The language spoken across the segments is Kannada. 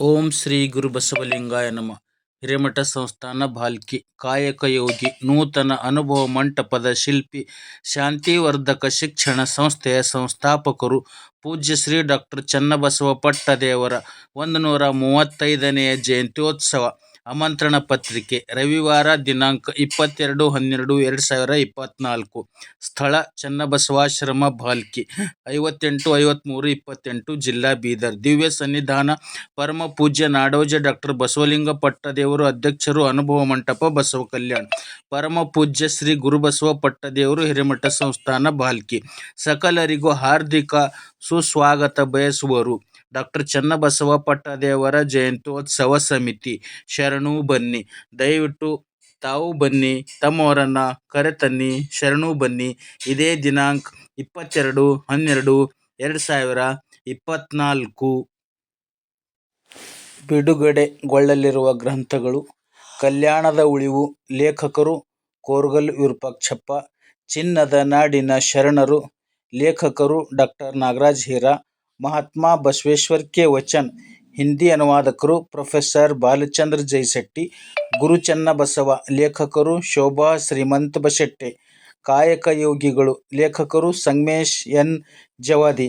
ಓಂ ಶ್ರೀ ಗುರು ಬಸವಲಿಂಗಾಯ ನಮಃ. ಹಿರೇಮಠ ಸಂಸ್ಥಾನ ಭಾಲ್ಕಿ ಕಾಯಕಯೋಗಿ ನೂತನ ಅನುಭವ ಮಂಟಪದ ಶಿಲ್ಪಿ, ಶಾಂತಿವರ್ಧಕ ಶಿಕ್ಷಣ ಸಂಸ್ಥೆಯ ಸಂಸ್ಥಾಪಕರು, ಪೂಜ್ಯ ಶ್ರೀ ಡಾಕ್ಟರ್ ಚನ್ನಬಸವ ಪಟ್ಟದೇವರ ಒಂದು ನೂರ ಮೂವತ್ತೈದನೆಯ ಜಯಂತ್ಯೋತ್ಸವ. ಆಮಂತ್ರಣ ಪತ್ರಿಕೆ ರವಿವಾರ ದಿನಾಂಕ ಇಪ್ಪತ್ತೆರಡು ಹನ್ನೆರಡು ಎರಡು ಸಾವಿರ ಇಪ್ಪತ್ತ್ನಾಲ್ಕು ಸ್ಥಳ ಚನ್ನಬಸವಾಶ್ರಮ ಭಾಲ್ಕಿ ಐವತ್ತೆಂಟು ಐವತ್ತ್ಮೂರು ಇಪ್ಪತ್ತೆಂಟು, ಜಿಲ್ಲಾ ಬೀದರ್. ದಿವ್ಯ ಸನ್ನಿಧಾನ ಪರಮ ಪೂಜ್ಯ ನಾಡೋಜ ಡಾಕ್ಟರ್ ಬಸವಲಿಂಗ ಪಟ್ಟದೇವರು ಅಧ್ಯಕ್ಷರು ಅನುಭವ ಮಂಟಪ ಬಸವ ಕಲ್ಯಾಣ, ಪರಮ ಪೂಜ್ಯ ಶ್ರೀ ಗುರುಬಸವ ಪಟ್ಟದೇವರು ಹಿರೇಮಠ ಸಂಸ್ಥಾನ ಭಾಲ್ಕಿ ಸಕಲರಿಗೂ ಹಾರ್ದಿಕ ಸುಸ್ವಾಗತ ಬಯಸುವರು. ಡಾಕ್ಟರ್ ಚನ್ನಬಸವ ಪಟ್ಟದೇವರ ಜಯಂತ್ಯೋತ್ಸವ ಸಮಿತಿ. ಶರಣು ಬನ್ನಿ. ದಯವಿಟ್ಟು ತಾವು ಬನ್ನಿ. ತಮ್ಮವರನ್ನು ಕರೆತನ್ನಿ. ಶರಣು ಬನ್ನಿ. ಇದೇ ದಿನಾಂಕ ಇಪ್ಪತ್ತೆರಡು, ಹನ್ನೆರಡು, ಎರಡು ಸಾವಿರ ಇಪ್ಪತ್ತ್ನಾಲ್ಕು ಬಿಡುಗಡೆಗೊಳ್ಳಲಿರುವ ಗ್ರಂಥಗಳು, ಕಲ್ಯಾಣದ ಉಳಿವು, ಲೇಖಕರು ಕೋರ್ಗಲ್ ವಿರೂಪಾಕ್ಷಪ್ಪ, ಚಿನ್ನದ ನಾಡಿನ ಶರಣರು, ಲೇಖಕರು ಡಾಕ್ಟರ್ ನಾಗರಾಜ್ ಹೀರಾ ಮಹಾತ್ಮ ಬಸವೇಶ್ವರ್ ಕೆ ವಚನ್. ಹಿಂದಿ ಅನುವಾದಕರು ಪ್ರೊಫೆಸರ್ ಬಾಲಚಂದ್ರ ಜೈಶೆಟ್ಟಿ ಗುರು ಚನ್ನಬಸವ, ಲೇಖಕರು ಶೋಭಾ ಶ್ರೀಮಂತ ಬಶೆಟ್ಟೆ ಕಾಯಕ ಯೋಗಿಗಳು, ಲೇಖಕರು ಸಂಗಮೇಶ್ ಎನ್. ಜವಾದಿ,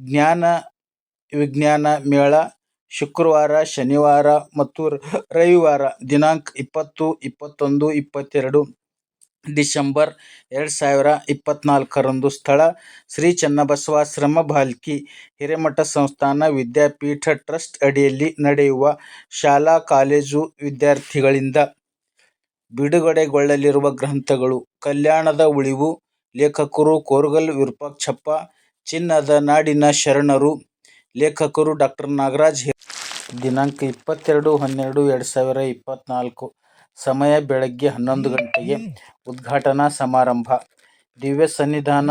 ಜ್ಞಾನ ವಿಜ್ಞಾನ ಮೇಳ, ಶುಕ್ರವಾರ, ಶನಿವಾರ ಮತ್ತು ರವಿವಾರ, ದಿನಾಂಕ ಇಪ್ಪತ್ತು, ಇಪ್ಪತ್ತೊಂದು, ಇಪ್ಪತ್ತೆರಡು. ಡಿಸೆಂಬರ್ ಎರಡು ಸಾವಿರ ಇಪ್ಪತ್ನಾಲ್ಕರಂದು ಸ್ಥಳ ಶ್ರೀ ಚನ್ನಬಸವಾಶ್ರಮ ಭಾಲ್ಕಿ ಹಿರೇಮಠ ಸಂಸ್ಥಾನ ವಿದ್ಯಾಪೀಠ ಟ್ರಸ್ಟ್ ಅಡಿಯಲ್ಲಿ ನಡೆಯುವ ಶಾಲಾ ಕಾಲೇಜು ವಿದ್ಯಾರ್ಥಿಗಳಿಂದ ಬಿಡುಗಡೆಗೊಳ್ಳಲಿರುವ ಗ್ರಂಥಗಳು ಕಲ್ಯಾಣದ ಉಳಿವು, ಲೇಖಕರು ಕೋರ್ಗಲ್ ವಿರೂಪಾಕ್ಷಪ್ಪ, ಚಿನ್ನದ ನಾಡಿನ ಶರಣರು, ಲೇಖಕರು ಡಾಕ್ಟರ್ ನಾಗರಾಜ್ ದಿನಾಂಕ ಇಪ್ಪತ್ತೆರಡು ಹನ್ನೆರಡು ಎರಡು ಸಾವಿರ ಇಪ್ಪತ್ತ್ನಾಲ್ಕು ಸಮಯ ಬೆಳಗ್ಗೆ ಹನ್ನೊಂದು ಗಂಟೆಗೆ ಉದ್ಘಾಟನಾ ಸಮಾರಂಭ. ದಿವ್ಯ ಸನ್ನಿಧಾನ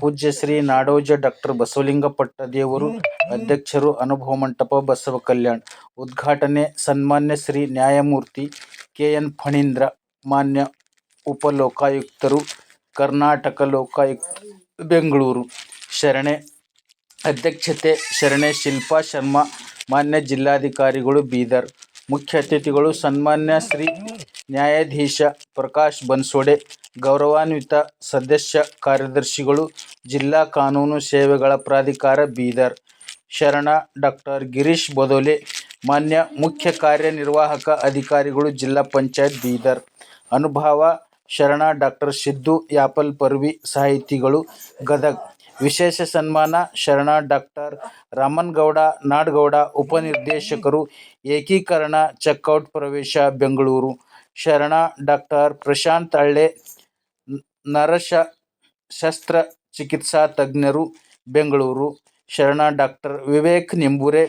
ಪೂಜ್ಯ ಶ್ರೀ ನಾಡೋಜ ಡಾಕ್ಟರ್ ಬಸವಲಿಂಗ ಪಟ್ಟದೇವರು, ಅಧ್ಯಕ್ಷರು ಅನುಭವ ಮಂಟಪ ಬಸವ ಕಲ್ಯಾಣ್. ಉದ್ಘಾಟನೆ ಸನ್ಮಾನ್ಯ ಶ್ರೀ ನ್ಯಾಯಮೂರ್ತಿ ಕೆ ಎನ್ ಫಣೀಂದ್ರ, ಮಾನ್ಯ ಉಪಲೋಕಾಯುಕ್ತರು, ಕರ್ನಾಟಕ ಲೋಕಾಯುಕ್ತ ಬೆಂಗಳೂರು. ಶರಣೆ, ಅಧ್ಯಕ್ಷತೆ, ಶರಣೆ ಶಿಲ್ಪಾ ಶರ್ಮಾ, ಮಾನ್ಯ ಜಿಲ್ಲಾಧಿಕಾರಿಗಳು ಬೀದರ್. ಮುಖ್ಯ ಅತಿಥಿಗಳು ಸನ್ಮಾನ್ಯ ಶ್ರೀ ನ್ಯಾಯಾಧೀಶ ಪ್ರಕಾಶ್ ಬನ್ಸೋಡೆ, ಗೌರವಾನ್ವಿತ ಸದಸ್ಯ ಕಾರ್ಯದರ್ಶಿಗಳು, ಜಿಲ್ಲಾ ಕಾನೂನು ಸೇವೆಗಳ ಪ್ರಾಧಿಕಾರ ಬೀದರ್, ಶರಣ ಡಾಕ್ಟರ್ ಗಿರೀಶ್ ಬದೋಲೆ, ಮಾನ್ಯ ಮುಖ್ಯ ಕಾರ್ಯನಿರ್ವಾಹಕ ಅಧಿಕಾರಿಗಳು ಜಿಲ್ಲಾ ಪಂಚಾಯತ್ ಬೀದರ್, ಅನುಭಾವ ಶರಣ ಡಾಕ್ಟರ್ ಸಿದ್ದು ಯಾಪಲ್ ಪರ್ವಿ, ಸಾಹಿತಿಗಳು ಗದಗ. ವಿಶೇಷ ಸನ್ಮಾನ ಶರಣ ಡಾಕ್ಟರ್ ರಾಮನಗೌಡ, ನಾಡಗೌಡ ಉಪನಿರ್ದೇಶಕರು, ಏಕೀಕರಣ ಚೆಕ್ಔಟ್ ಪ್ರವೇಶ ಬೆಂಗಳೂರು. ಶರಣ ಡಾಕ್ಟರ್ ಪ್ರಶಾಂತ್ ಹಳ್ಳೆ ನರಶಸ್ತ್ರ ಚಿಕಿತ್ಸಾ ತಜ್ಞರು, ಬೆಂಗಳೂರು. ಶರಣ ಡಾಕ್ಟರ್ ವಿವೇಕ್ ನಿಂಬೂರೆ,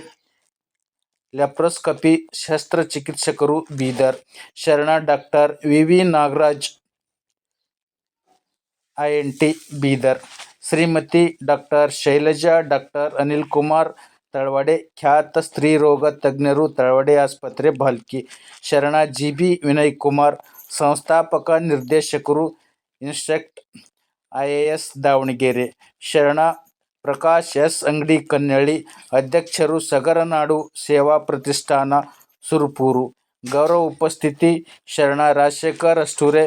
ಲೆಪ್ರೋಸ್ಕಪಿ ಶಸ್ತ್ರಚಿಕಿತ್ಸಕರು ಬೀದರ್. ಶರಣ doctor V V Nagaraj, E N T, Bidar. Shrimati doctor Shailaja, doctor Anil Kumar, Talawade ಖ್ಯಾತ ಸ್ತ್ರೀರೋಗ ತಜ್ಞರು, ತಳವಾಡೆ ಆಸ್ಪತ್ರೆ ಭಾಲ್ಕಿ ಶರಣ ಜಿ ಬಿ ವಿನಯ್ ಕುಮಾರ್, ಸಂಸ್ಥಾಪಕ, ನಿರ್ದೇಶಕರು ಇನ್ಸ್ಟೆಕ್ಟ್ ಎಸ್ ದಾವಣಗೆರೆ, ಶರಣ, ಪ್ರಕಾಶ್ ಎಸ್ ಅಂಗಡಿ ಕನ್ನಳ್ಳಿ ಅಧ್ಯಕ್ಷರು ಸಗರನಾಡು ಸೇವಾ ಪ್ರತಿಷ್ಠಾನ, ಸುರುಪೂರು, ಗೌರವ ಉಪಸ್ಥಿತಿ, ಶರಣ ರಾಜಶೇಖರ್ ಅಷ್ಟೂರೆ,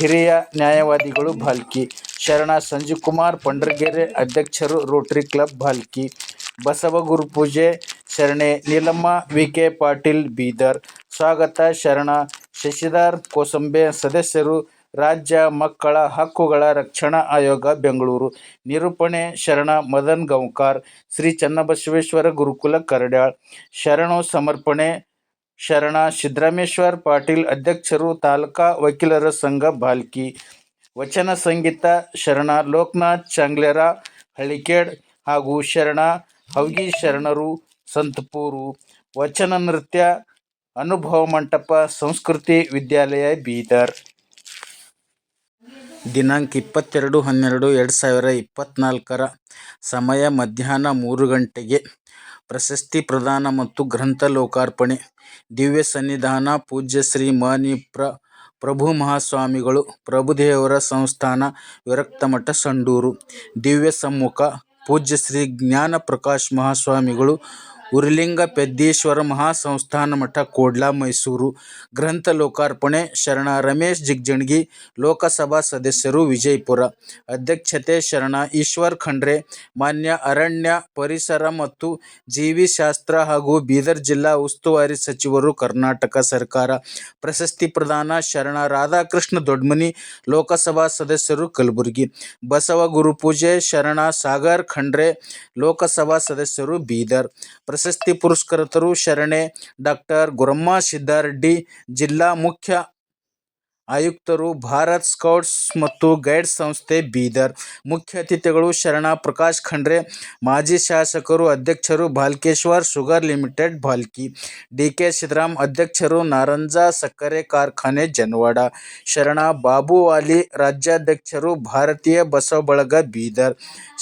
ಹಿರಿಯ ನ್ಯಾಯವಾದಿಗಳು ಭಾಲ್ಕಿ ಶರಣ ಸಂಜೀವ್ಕುಮಾರ್, ಪಂಡ್ರಗೆರೆ ಅಧ್ಯಕ್ಷರು ರೋಟರಿ ಕ್ಲಬ್ ಭಾಲ್ಕಿ ಬಸವ ಗುರುಪೂಜೆ ಶರಣೆ ನೀಲಮ್ಮ ವಿ ಕೆ ಪಾಟೀಲ್, ಬೀದರ್. ಸ್ವಾಗತ, ಶರಣ. ಶಶಿಧರ್ ಕೋಸಂಬೆ ಸದಸ್ಯರು, ರಾಜ್ಯ ಮಕ್ಕಳ ಹಕ್ಕುಗಳ ರಕ್ಷಣಾ ಆಯೋಗ, ಬೆಂಗಳೂರು. ನಿರೂಪಣೆ, ಶರಣ ಮದನ್ ಗೌಂಕಾರ್, ಶ್ರೀ ಚನ್ನಬಸವೇಶ್ವರ ಗುರುಕುಲ ಕರಡ್ಯಾಳ್. ಶರಣು ಸಮರ್ಪಣೆ, ಶರಣ ಸಿದ್ದರಾಮೇಶ್ವರ್ ಪಾಟೀಲ್ ಅಧ್ಯಕ್ಷರು, ತಾಲೂಕಾ ವಕೀಲರ ಸಂಘ ಭಾಲ್ಕಿ ವಚನ ಸಂಗೀತ ಶರಣ, ಲೋಕನಾಥ್, ಚಾಂಗ್ಲೆರ, ಹಳ್ಳಿಕೇಡ್ ಹಾಗೂ ಶರಣ ಹವಗಿ ಶರಣರು, ಸಂತಪೂರು. ವಚನ, ನೃತ್ಯ, ಅನುಭವ ಮಂಟಪ, ಸಂಸ್ಕೃತಿ ವಿದ್ಯಾಲಯ, ಬೀದರ್. ದಿನಾಂಕ ಇಪ್ಪತ್ತೆರಡು ಹನ್ನೆರಡು ಎರಡು ಸಾವಿರ ಇಪ್ಪತ್ತ್ನಾಲ್ಕರ ಸಮಯ ಮಧ್ಯಾಹ್ನ ಮೂರು ಗಂಟೆಗೆ. ಪ್ರಶಸ್ತಿ ಪ್ರದಾನ ಮತ್ತು ಗ್ರಂಥ ಲೋಕಾರ್ಪಣೆ. ದಿವ್ಯ ಸನ್ನಿಧಾನ, ಪೂಜ್ಯ ಶ್ರೀ ಮ ಪ್ರಭು ಮಹಾಸ್ವಾಮಿಗಳು ಪ್ರಭುದೇವರ ಸಂಸ್ಥಾನ ವಿರಕ್ತಮಠ ಸಂಡೂರು ದಿವ್ಯ ಸಮ್ಮುಖ ಪೂಜ್ಯ ಶ್ರೀ ಜ್ಞಾನ ಪ್ರಕಾಶ್ ಮಹಾಸ್ವಾಮಿಗಳು ಉರಿಲಿಂಗ ಪೆದ್ದೀಶ್ವರ ಮಹಾಸಂಸ್ಥಾನ ಮಠ, ಕೋಡ್ಲಾ, ಮೈಸೂರು. ಗ್ರಂಥ ಲೋಕಾರ್ಪಣೆ, ಶರಣ ರಮೇಶ್ ಜಿಗ್ಜಣಗಿ, ಲೋಕಸಭಾ ಸದಸ್ಯರು ವಿಜಯಪುರ. ಅಧ್ಯಕ್ಷತೆ ಶರಣ ಈಶ್ವರ್ ಖಂಡ್ರೆ. ಮಾನ್ಯ ಅರಣ್ಯ, ಪರಿಸರ ಮತ್ತು ಜೀವಿಶಾಸ್ತ್ರ ಹಾಗೂ ಬೀದರ್ ಜಿಲ್ಲಾ ಉಸ್ತುವಾರಿ ಸಚಿವರು ಕರ್ನಾಟಕ ಸರ್ಕಾರ. ಪ್ರಶಸ್ತಿ ಪ್ರದಾನ ಶರಣ ರಾಧಾಕೃಷ್ಣ ದೊಡ್ಮನಿ, ಲೋಕಸಭಾ ಸದಸ್ಯರು ಕಲಬುರಗಿ. ಬಸವ ಗುರುಪೂಜೆ ಶರಣ ಸಾಗರ್ ಖಂಡ್ರೆ, ಲೋಕಸಭಾ ಸದಸ್ಯರು ಬೀದರ್. ಪ್ರಶಸ್ತಿ ಪುರಸ್ಕೃತರು ಶರಣೆ ಡಾಕ್ಟರ್ ಗುರಮ್ಮ ಸಿದ್ದಾರೆಡ್ಡಿ ಜಿಲ್ಲಾ ಮುಖ್ಯ ಆಯುಕ್ತರು ಭಾರತ್ ಸ್ಕೌಟ್ಸ್ ಮತ್ತು ಗೈಡ್ಸ್ ಸಂಸ್ಥೆ ಬೀದರ್. ಮುಖ್ಯ ಅತಿಥಿಗಳು ಶರಣ ಪ್ರಕಾಶ್ ಖಂಡ್ರೆ, ಮಾಜಿ ಶಾಸಕರು ಅಧ್ಯಕ್ಷರು ಬಾಲ್ಕೇಶ್ವರ್ ಶುಗರ್ ಲಿಮಿಟೆಡ್ ಬಾಲ್ಕಿ ಡಿ ಕೆ ಸಿದ್ದರಾಮ್ ಅಧ್ಯಕ್ಷರು ನಾರಂಜ ಸಕ್ಕರೆ ಕಾರ್ಖಾನೆ ಜನವಾಡ, ಶರಣ ಬಾಬುವಾಲಿ ರಾಜ್ಯಾಧ್ಯಕ್ಷರು ಭಾರತೀಯ ಬಸವ ಬಳಗ ಬೀದರ್,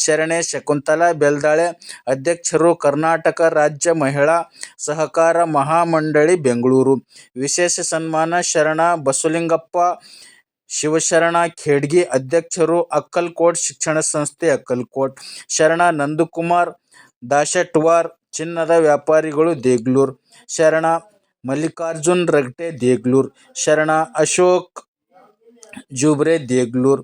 ಶರಣೆ ಶಕುಂತಲಾ ಬೆಲ್ದಾಳೆ ಅಧ್ಯಕ್ಷರು ಕರ್ನಾಟಕ ರಾಜ್ಯ ಮಹಿಳಾ ಸಹಕಾರ ಮಹಾಮಂಡಳಿ ಬೆಂಗಳೂರು. ವಿಶೇಷ ಸನ್ಮಾನ ಶರಣ ಬಸವಲಿಂಗಪ್ಪ ಶಿವಶರಣ ಖೇಡ್ಗಿ ಅಧ್ಯಕ್ಷರು, ಅಕ್ಕಲ್ಕೋಟ್ ಶಿಕ್ಷಣ ಸಂಸ್ಥೆ ಅಕ್ಕಲ್ಕೋಟ್, ಶರಣ ನಂದಕುಮಾರ್, ದಾಶಟ್ವಾರ್, ಚಿನ್ನದ ವ್ಯಾಪಾರಿಗಳು ದೇಗ್ಲೂರ್ ಶರಣ ಮಲ್ಲಿಕಾರ್ಜುನ್ ರಗಟೆ ದೇಗ್ಲೂರ್ ಶರಣ ಅಶೋಕ್ ಜೂಬ್ರೆ ದೇಗ್ಲೂರ್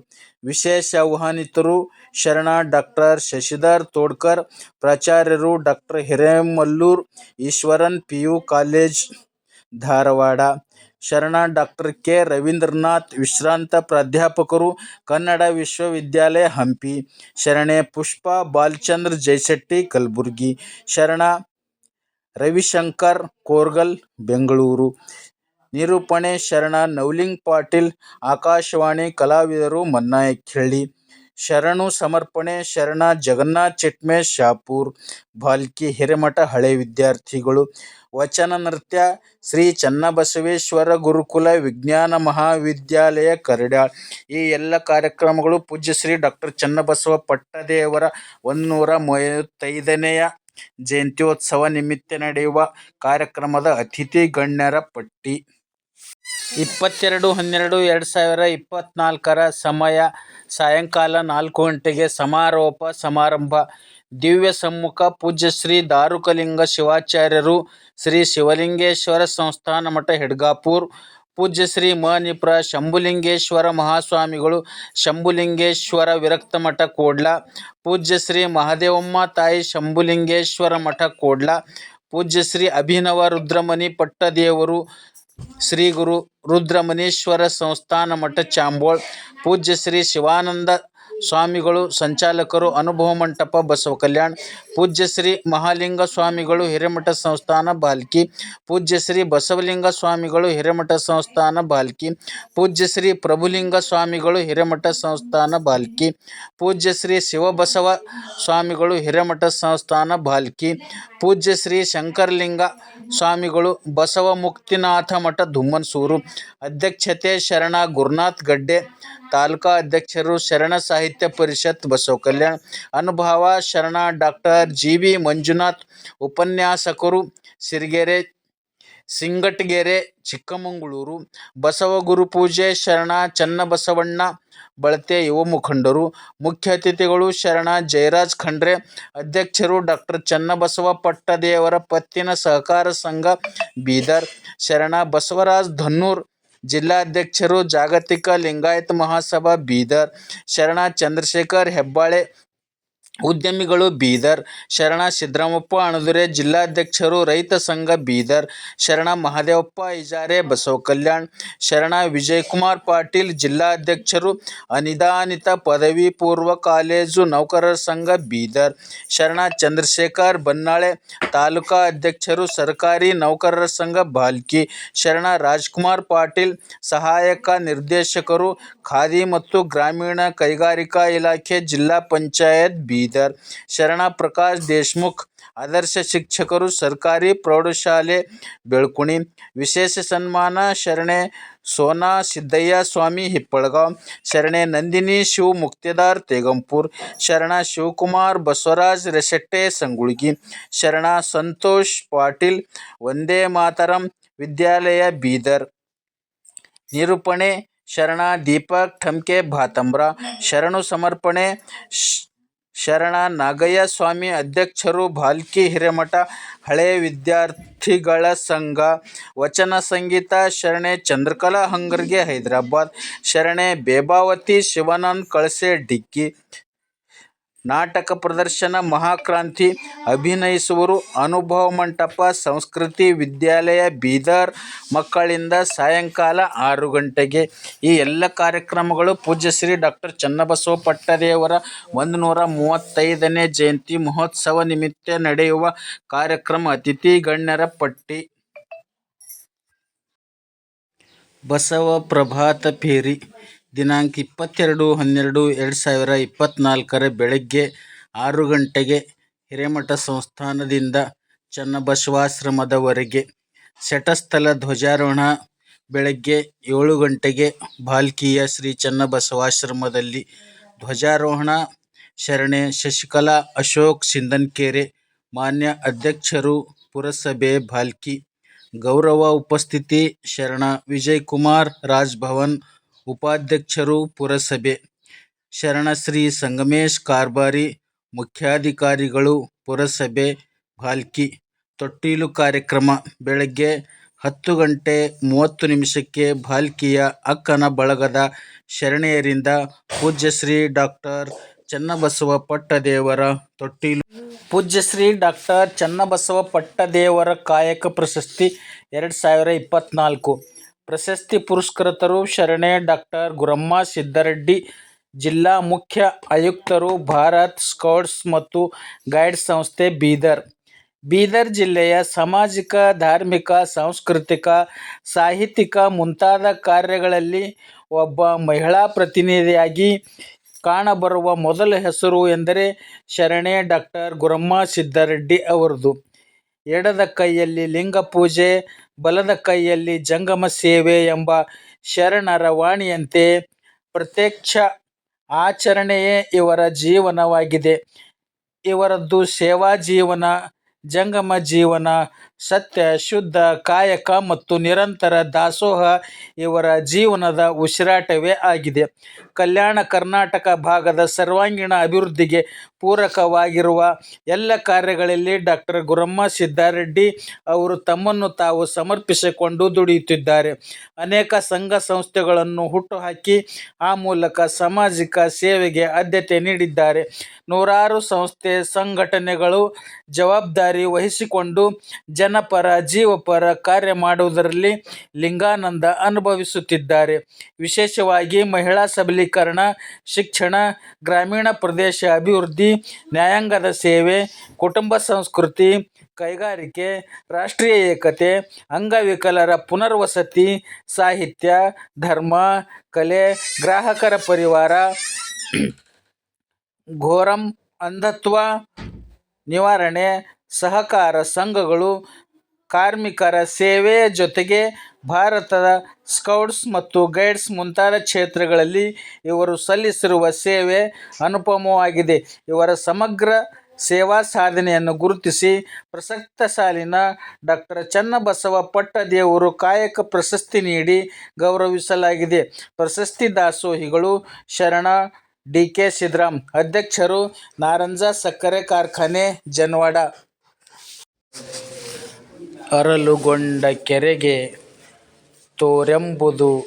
ವಿಶೇಷ ಆಹ್ವಾನಿತರು ಶರಣ doctor Shashidhar Todkar, ಪ್ರಾಚಾರ್ಯರು doctor Hiremallur, Eshwaran P U college Dharwad. ಶರಣ ಡಾಕ್ಟರ್ ಕೆ. ರವೀಂದ್ರನಾಥ್, ವಿಶ್ರಾಂತ ಪ್ರಾಧ್ಯಾಪಕರು, ಕನ್ನಡ ವಿಶ್ವವಿದ್ಯಾಲಯ ಹಂಪಿ. ಶರಣೆ ಪುಷ್ಪ ಬಾಲಚಂದ್ರ ಜೈಶೆಟ್ಟಿ, ಕಲಬುರ್ಗಿ. ಶರಣ ರವಿಶಂಕರ್ ಕೋರ್ಗಲ್, ಬೆಂಗಳೂರು. ನಿರೂಪಣೆ ಶರಣ ನವಲಿಂಗ್ ಪಾಟೀಲ್, ಆಕಾಶವಾಣಿ ಕಲಾವಿದರು ಮನ್ನಾಯಕ್ಕಹಳ್ಳಿ ಶರಣು ಸಮರ್ಪಣೆ, ಶರಣ ಜಗನ್ನಾಥ್ ಚಿಟ್ಮೆ, ಶಾಪೂರ್ ಭಾಲ್ಕಿ ಹಿರೇಮಠ, ಹಳೆ ವಿದ್ಯಾರ್ಥಿಗಳು. ವಚನ ನೃತ್ಯ, ಶ್ರೀ ಚನ್ನಬಸವೇಶ್ವರ ಗುರುಕುಲ, ವಿಜ್ಞಾನ ಮಹಾವಿದ್ಯಾಲಯ, ಕರಡ್ಯಾಳ್. ಈ ಎಲ್ಲ ಕಾರ್ಯಕ್ರಮಗಳು ಪೂಜ್ಯ ಶ್ರೀ ಡಾಕ್ಟರ್ ಚನ್ನಬಸವ ಪಟ್ಟದೇವರ ಒಂದುನೂರ ಮೂವತ್ತೈದನೆಯ ಜಯಂತ್ಯೋತ್ಸವ ನಿಮಿತ್ತ ನಡೆಯುವ ಕಾರ್ಯಕ್ರಮದ ಅತಿಥಿ ಗಣ್ಯರ ಪಟ್ಟಿ. ಇಪ್ಪತ್ತೆರಡು, ಹನ್ನೆರಡು, ಎರಡು ಸಾವಿರ ಇಪ್ಪತ್ತ್ನಾಲ್ಕರ ಸಮಯ ಸಾಯಂಕಾಲ ನಾಲ್ಕು ಗಂಟೆಗೆ ಸಮಾರೋಪ ಸಮಾರಂಭ. ದಿವ್ಯ ಸಮ್ಮುಖ ಪೂಜ್ಯ ಶ್ರೀ ದಾರುಕಲಿಂಗ ಶಿವಾಚಾರ್ಯರು ಶ್ರೀ ಶಿವಲಿಂಗೇಶ್ವರ ಸಂಸ್ಥಾನ ಮಠ, ಹೆಡ್ಗಾಪುರ್. ಪೂಜ್ಯ ಶ್ರೀ ಮನಿಪ್ರ ಶಂಭುಲಿಂಗೇಶ್ವರ ಮಹಾಸ್ವಾಮಿಗಳು ಶಂಭುಲಿಂಗೇಶ್ವರ ವಿರಕ್ತ ಮಠ, ಕೋಡ್ಲ. ಪೂಜ್ಯ ಶ್ರೀ ಮಹಾದೇವಮ್ಮ ತಾಯಿ ಶಂಭುಲಿಂಗೇಶ್ವರ ಮಠ, ಕೋಡ್ಲ. ಪೂಜ್ಯ ಶ್ರೀ ಅಭಿನವ ರುದ್ರಮನಿ ಪಟ್ಟದೇವರು ಶ್ರೀ ಗುರು ರುದ್ರಮುನೀಶ್ವರ ಸಂಸ್ಥಾನ ಮಠ ಚಾಂಬೋಳ್ ಪೂಜ್ಯ ಶ್ರೀ ಶಿವಾನಂದ ಸ್ವಾಮಿಗಳು, ಸಂಚಾಲಕರು, ಅನುಭವ ಮಂಟಪ, ಬಸವ ಕಲ್ಯಾಣ, ಪೂಜ್ಯ ಶ್ರೀ ಮಹಾಲಿಂಗ ಸ್ವಾಮಿಗಳು, ಹಿರೇಮಠ ಸಂಸ್ಥಾನ, ಬಾಲ್ಕಿ, ಪೂಜ್ಯ ಶ್ರೀ ಬಸವಲಿಂಗ ಸ್ವಾಮಿಗಳು, ಹಿರೇಮಠ ಸಂಸ್ಥಾನ, ಬಾಲ್ಕಿ, ಪೂಜ್ಯ ಶ್ರೀ ಪ್ರಭುಲಿಂಗ ಸ್ವಾಮಿಗಳು, ಹಿರೇಮಠ ಸಂಸ್ಥಾನ, ಬಾಲ್ಕಿ, ಪೂಜ್ಯ ಶ್ರೀ ಶಿವಬಸವ ಸ್ವಾಮಿಗಳು, ಹಿರೇಮಠ ಸಂಸ್ಥಾನ, ಬಾಲ್ಕಿ, ಪೂಜ್ಯ ಶ್ರೀ ಶಂಕರಲಿಂಗ ಸ್ವಾಮಿಗಳು, ಬಸವ ಮುಕ್ತಿನಾಥ ಮಠ, ಧುಮ್ಮನ್ಸೂರು, ಅಧ್ಯಕ್ಷತೆ ಶರಣ ಗುರುನಾಥ್ ಗಡ್ಡೆ, ತಾಲೂಕಾ ಅಧ್ಯಕ್ಷರು ಶರಣ ಸಾಹಿತ್ಯ ಪರಿಷತ್ ಬಸವ ಕಲ್ಯಾಣ್ ಅನುಭವ, ಶರಣ, ಡಾಕ್ಟರ್ ಜಿ ವಿ ಮಂಜುನಾಥ್, ಉಪನ್ಯಾಸಕರು ಸಿರಿಗೆರೆ, ಸಿಂಗಟಗೆರೆ, ಚಿಕ್ಕಮಗಳೂರು ಬಸವ ಗುರುಪೂಜೆ ಶರಣ, ಚನ್ನಬಸವಣ್ಣ, ಬಳತೆ, ಯುವ ಮುಖಂಡರು, ಮುಖ್ಯ ಅತಿಥಿಗಳು, ಶರಣ, ಜಯರಾಜ್ ಖಂಡ್ರೆ, ಅಧ್ಯಕ್ಷರು, ಡಾಕ್ಟರ್ ಚನ್ನಬಸವ ಪಟ್ಟದೇವರ ಪತ್ತಿನ ಸಹಕಾರ ಸಂಘ ಬೀದರ್, ಶರಣ ಬಸವರಾಜ್ ಧನ್ನೂರ್ ಜಿಲ್ಲಾಧ್ಯಕ್ಷರು ಜಾಗತಿಕ ಲಿಂಗಾಯತ ಮಹಾಸಭಾ ಬೀದರ್ ಶರಣ ಚಂದ್ರಶೇಖರ್ ಹೆಬ್ಬಾಳೆ ಉದ್ಯಮಿಗಳು ಬೀದರ್, ಶರಣ ಸಿದ್ದರಾಮಪ್ಪ, ಅಣದುರೆ ಜಿಲ್ಲಾಧ್ಯಕ್ಷರು, ರೈತ ಸಂಘ ಬೀದರ್, ಶರಣ ಮಹದೇವಪ್ಪ ಇಜಾರೆ ಬಸವ ಕಲ್ಯಾಣ್ ಶರಣ ವಿಜಯಕುಮಾರ್ ಪಾಟೀಲ್, ಜಿಲ್ಲಾಧ್ಯಕ್ಷರು, ಅನಿದಾನಿತ ಪದವಿ ಪೂರ್ವ ಕಾಲೇಜು ನೌಕರರ ಸಂಘ ಬೀದರ್, ಶರಣ ಚಂದ್ರಶೇಖರ್ ಬನ್ನಾಳೆ, ತಾಲೂಕಾ ಅಧ್ಯಕ್ಷರು, ಸರ್ಕಾರಿ ನೌಕರರ ಸಂಘ ಬಾಲ್ಕಿ, ಶರಣ ರಾಜ್ಕುಮಾರ್ ಪಾಟೀಲ್, ಸಹಾಯಕ ನಿರ್ದೇಶಕರು, ಖಾದಿ ಮತ್ತು ಗ್ರಾಮೀಣ ಕೈಗಾರಿಕಾ ಇಲಾಖೆ, ಜಿಲ್ಲಾ ಪಂಚಾಯತ್ ಬೀದರ್. ಶರಣ ಪ್ರಕಾಶ್ ದೇಶ್ಮುಖ್ ಆದರ್ಶ ಶಿಕ್ಷಕರು ಸರ್ಕಾರಿ ಪ್ರೌಢಶಾಲೆ ಬೆಳ್ಕುಣಿ ವಿಶೇಷ ಸನ್ಮಾನ ಶರಣೆ ಸೋನಾ ಸಿದ್ದಯ್ಯ ಸ್ವಾಮಿ ಹಿಪ್ಪಳಗಾವ್ ಶರಣೆ ನಂದಿನಿ ಶಿವ್ ಮುಕ್ತೇದಾರ್ ತೇಗಂಪುರ್ ಶರಣ ಶಿವಕುಮಾರ್ ಬಸವರಾಜ್ ರೆಸೆಟ್ಟೆ ಸಂಗುಳ್ಗಿ ಶರಣ ಸಂತೋಷ್ ಪಾಟೀಲ್ ವಂದೇ ಮಾತರಂ ವಿದ್ಯಾಲಯ ಬೀದರ್ ನಿರೂಪಣೆ ಶರಣ ದೀಪಕ್ ಠಮ್ಕೆ ಭಾತಂಬ್ರ ಶರಣು ಸಮರ್ಪಣೆ ಶ್- ಶರಣ ನಾಗಯ್ಯ ಸ್ವಾಮಿ ಅಧ್ಯಕ್ಷರು ಭಾಲ್ಕಿ ಹಿರೇಮಠ, ಹಳೇ ವಿದ್ಯಾರ್ಥಿಗಳ ಸಂಘ, ವಚನ ಸಂಗೀತ, ಶರಣೆ ಚಂದ್ರಕಲಾ ಹಂಗರ್ಗೆ ಹೈದರಾಬಾದ್, ಶರಣೆ ಬೇಬಾವತಿ ಶಿವಾನಂದ ಕಳಸೆ ಡಿಕ್ಕಿ ನಾಟಕ ಪ್ರದರ್ಶನ, ಮಹಾಕ್ರಾಂತಿ ಅಭಿನಯಿಸುವರು. ಅನುಭವ ಮಂಟಪ, ಸಂಸ್ಕೃತಿ ವಿದ್ಯಾಲಯ, ಬೀದರ್ ಮಕ್ಕಳಿಂದ ಸಾಯಂಕಾಲ ಆರು ಗಂಟೆಗೆ. ಈ ಎಲ್ಲ ಕಾರ್ಯಕ್ರಮಗಳು ಪೂಜ್ಯ ಶ್ರೀ ಡಾಕ್ಟರ್ ಚನ್ನಬಸವ ಪಟ್ಟದೇವರ ಒಂದು ನೂರ ಮೂವತ್ತೈದನೇ ಜಯಂತಿ ಮಹೋತ್ಸವ ನಿಮಿತ್ತ ನಡೆಯುವ ಕಾರ್ಯಕ್ರಮ. ಅತಿಥಿ ಗಣ್ಯರ ಪಟ್ಟಿ. ಬಸವ ಪ್ರಭಾತ ಪೇರಿ ದಿನಾಂಕ ಇಪ್ಪತ್ತೆರಡು ಹನ್ನೆರಡು ಎರಡು ಸಾವಿರ ಇಪ್ಪತ್ತ್ನಾಲ್ಕರ ಬೆಳಗ್ಗೆ ಆರು ಗಂಟೆಗೆ ಹಿರೇಮಠ ಸಂಸ್ಥಾನದಿಂದ ಚನ್ನಬಸವಾಶ್ರಮದವರೆಗೆ ಶಟಸ್ಥಲ ಧ್ವಜಾರೋಹಣ. ಬೆಳಗ್ಗೆ ಏಳು ಗಂಟೆಗೆ ಭಾಲ್ಕಿಯ ಶ್ರೀ ಚನ್ನಬಸವಾಶ್ರಮದಲ್ಲಿ ಧ್ವಜಾರೋಹಣ. ಶರಣೆ ಶಶಿಕಲಾ ಅಶೋಕ್ ಸಿಂದನ್ಕೆರೆ ಮಾನ್ಯ ಅಧ್ಯಕ್ಷರು ಪುರಸಭೆ ಭಾಲ್ಕಿ ಗೌರವ ಉಪಸ್ಥಿತಿ ಶರಣ ವಿಜಯ್ ಕುಮಾರ್ ರಾಜಭವನ್ ಉಪಾಧ್ಯಕ್ಷರು ಪುರಸಭೆ. ಶರಣಶ್ರೀ ಸಂಗಮೇಶ್ ಕಾರ್ಬಾರಿ, ಮುಖ್ಯಾಧಿಕಾರಿಗಳು ಪುರಸಭೆ ಭಾಲ್ಕಿ ತೊಟ್ಟಿಲು ಕಾರ್ಯಕ್ರಮ, ಬೆಳಗ್ಗೆ ಹತ್ತು ಗಂಟೆ ಮೂವತ್ತು ನಿಮಿಷಕ್ಕೆ ಭಾಲ್ಕಿಯ ಅಕ್ಕನ ಬಳಗದ ಶರಣೆಯರಿಂದ ಪೂಜ್ಯಶ್ರೀ ಡಾಕ್ಟರ್ ಚನ್ನಬಸವ ಪಟ್ಟದೇವರ ತೊಟ್ಟಿಲು. ಪೂಜ್ಯಶ್ರೀ ಡಾಕ್ಟರ್ ಚನ್ನಬಸವ ಪಟ್ಟದೇವರ ಕಾಯಕ ಪ್ರಶಸ್ತಿ ಎರಡು ಸಾವಿರ ಇಪ್ಪತ್ತ್ನಾಲ್ಕು ಪ್ರಶಸ್ತಿ ಪುರಸ್ಕೃತರು ಶರಣೆ ಡಾಕ್ಟರ್ ಗುರಮ್ಮ ಸಿದ್ದರೆಡ್ಡಿ ಜಿಲ್ಲಾ ಮುಖ್ಯ ಆಯುಕ್ತರು ಭಾರತ್ ಸ್ಕೌಟ್ಸ್ ಮತ್ತು ಗೈಡ್ಸ್ ಸಂಸ್ಥೆ ಬೀದರ್. ಬೀದರ್ ಜಿಲ್ಲೆಯ ಸಾಮಾಜಿಕ, ಧಾರ್ಮಿಕ, ಸಾಂಸ್ಕೃತಿಕ, ಸಾಹಿತ್ಯಿಕ ಮುಂತಾದ ಕಾರ್ಯಗಳಲ್ಲಿ ಒಬ್ಬ ಮಹಿಳಾ ಪ್ರತಿನಿಧಿಯಾಗಿ ಕಾಣಬರುವ ಮೊದಲ ಹೆಸರು ಎಂದರೆ ಶರಣೆ ಡಾಕ್ಟರ್ ಗುರಮ್ಮ ಸಿದ್ದರೆಡ್ಡಿ ಅವರದು. ಎಡದ ಕೈಯಲ್ಲಿ ಲಿಂಗ ಪೂಜೆ ಬಲದ ಕೈಯಲ್ಲಿ ಜಂಗಮ ಸೇವೆ ಎಂಬ ಶರಣರ ವಾಣಿಯಂತೆ ಪ್ರತ್ಯಕ್ಷ ಆಚರಣೆಯೇ ಇವರ ಜೀವನವಾಗಿದೆ. ಇವರದ್ದು ಸೇವಾ ಜೀವನ, ಜಂಗಮ ಜೀವನ ಸತ್ಯ, ಶುದ್ಧ, ಕಾಯಕ ಮತ್ತು ನಿರಂತರ ದಾಸೋಹ ಇವರ ಜೀವನದ ಉಸಿರಾಟವೇ ಆಗಿದೆ. ಕಲ್ಯಾಣ ಕರ್ನಾಟಕ ಭಾಗದ ಸರ್ವಾಂಗೀಣ ಅಭಿವೃದ್ಧಿಗೆ ಪೂರಕವಾಗಿರುವ ಎಲ್ಲ ಕಾರ್ಯಗಳಲ್ಲಿ ಡಾಕ್ಟರ್ ಗುರಮ್ಮ ಸಿದ್ದಾರೆಡ್ಡಿ ಅವರು ತಮ್ಮನ್ನು ತಾವು ಸಮರ್ಪಿಸಿಕೊಂಡು ದುಡಿಯುತ್ತಿದ್ದಾರೆ. ಅನೇಕ ಸಂಘ ಸಂಸ್ಥೆಗಳನ್ನು ಹುಟ್ಟುಹಾಕಿ ಆ ಮೂಲಕ ಸಾಮಾಜಿಕ ಸೇವೆಗೆ ಆದ್ಯತೆ ನೀಡಿದ್ದಾರೆ. ನೂರಾರು ಸಂಸ್ಥೆ, ಸಂಘಟನೆಗಳು ಜವಾಬ್ದಾರಿ ವಹಿಸಿಕೊಂಡು ಜನಪರ, ಜೀವಪರ ಕಾರ್ಯ ಮಾಡುವುದರಲ್ಲಿ ಲಿಂಗಾನಂದ ಅನುಭವಿಸುತ್ತಿದ್ದಾರೆ. ವಿಶೇಷವಾಗಿ ಮಹಿಳಾ ಸಬಲೀಕರಣ, ಶಿಕ್ಷಣ, ಗ್ರಾಮೀಣ ಪ್ರದೇಶ ಅಭಿವೃದ್ಧಿ, ನ್ಯಾಯಾಂಗದ ಸೇವೆ, ಕುಟುಂಬ ಸಂಸ್ಕೃತಿ, ಕೈಗಾರಿಕೆ, ರಾಷ್ಟ್ರೀಯ ಏಕತೆ, ಅಂಗವಿಕಲರ ಪುನರ್ವಸತಿ, ಸಾಹಿತ್ಯ, ಧರ್ಮ, ಕಲೆ, ಗ್ರಾಹಕರ ಪರಿವಾರ, ಘೋರಂ, ಅಂಧತ್ವ, ನಿವಾರಣೆ ಸಹಕಾರ ಸಂಘಗಳು, ಕಾರ್ಮಿಕರ ಸೇವೆಯ ಜೊತೆಗೆ ಭಾರತದ ಸ್ಕೌಟ್ಸ್ ಮತ್ತು ಗೈಡ್ಸ್ ಮುಂತಾದ ಕ್ಷೇತ್ರಗಳಲ್ಲಿ ಇವರು ಸಲ್ಲಿಸಿರುವ ಸೇವೆ ಅನುಪಮವಾಗಿದೆ. ಇವರ ಸಮಗ್ರ ಸೇವಾ ಸಾಧನೆಯನ್ನು ಗುರುತಿಸಿ ಪ್ರಸಕ್ತ ಸಾಲಿನ ಡಾಕ್ಟರ್ ಚನ್ನಬಸವ ಪಟ್ಟದೇವರು ಕಾಯಕ ಪ್ರಶಸ್ತಿ ನೀಡಿ ಗೌರವಿಸಲಾಗಿದೆ. ಪ್ರಶಸ್ತಿ ದಾಸೋಹಿಗಳು ಶರಣ, ಡಿ. ಕೆ. ಸಿದ್ರಾಮ್, ಅಧ್ಯಕ್ಷರು ನಾರಂಜ ಸಕ್ಕರೆ ಕಾರ್ಖಾನೆ, ಜನವಾಡ. ಅರಳುಗೊಂಡ ಕೆರೆಗೆ ತೋರೆಂಬುದು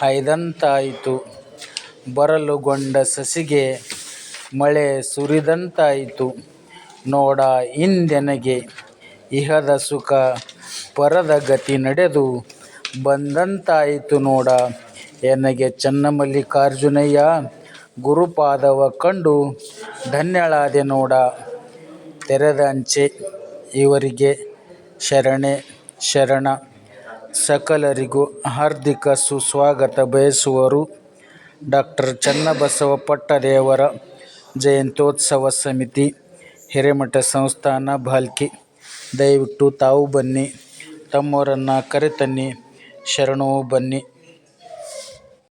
ಹೈದಂತಾಯಿತು. ಬರಲುಗೊಂಡ ಸಸಿಗೆ ಮಳೆ ಸುರಿದಂತಾಯಿತು. ನೋಡ ಇಂದೆನಗೆ ಇಹದ ಸುಖ ಪರದ ಗತಿ ನಡೆದು ಬಂದಂತಾಯಿತು ನೋಡ. ಎನಗೆ ಚನ್ನಮಲ್ಲಿಕಾರ್ಜುನಯ್ಯ ಗುರುಪಾದವ ಕಂಡು ಧನ್ಯಳಾದೆ ನೋಡ. ತೆರೆದ ಅಂಚೆ ಇವರಿಗೆ ಶರಣೆ, ಶರಣ ಸಕಲರಿಗೂ ಹಾರ್ದಿಕ ಸುಸ್ವಾಗತ ಬಯಸುವರು. ಡಾಕ್ಟರ್ ಚನ್ನಬಸವ ಪಟ್ಟದೇವರ ಜಯಂತ್ಯೋತ್ಸವ ಸಮಿತಿ, ಹಿರೇಮಠ ಸಂಸ್ಥಾನ ಭಾಲ್ಕಿ ದಯವಿಟ್ಟು ತಾವು ಬನ್ನಿ, ತಮ್ಮವರನ್ನು ಕರೆತನ್ನಿ, ಶರಣು ಬನ್ನಿ.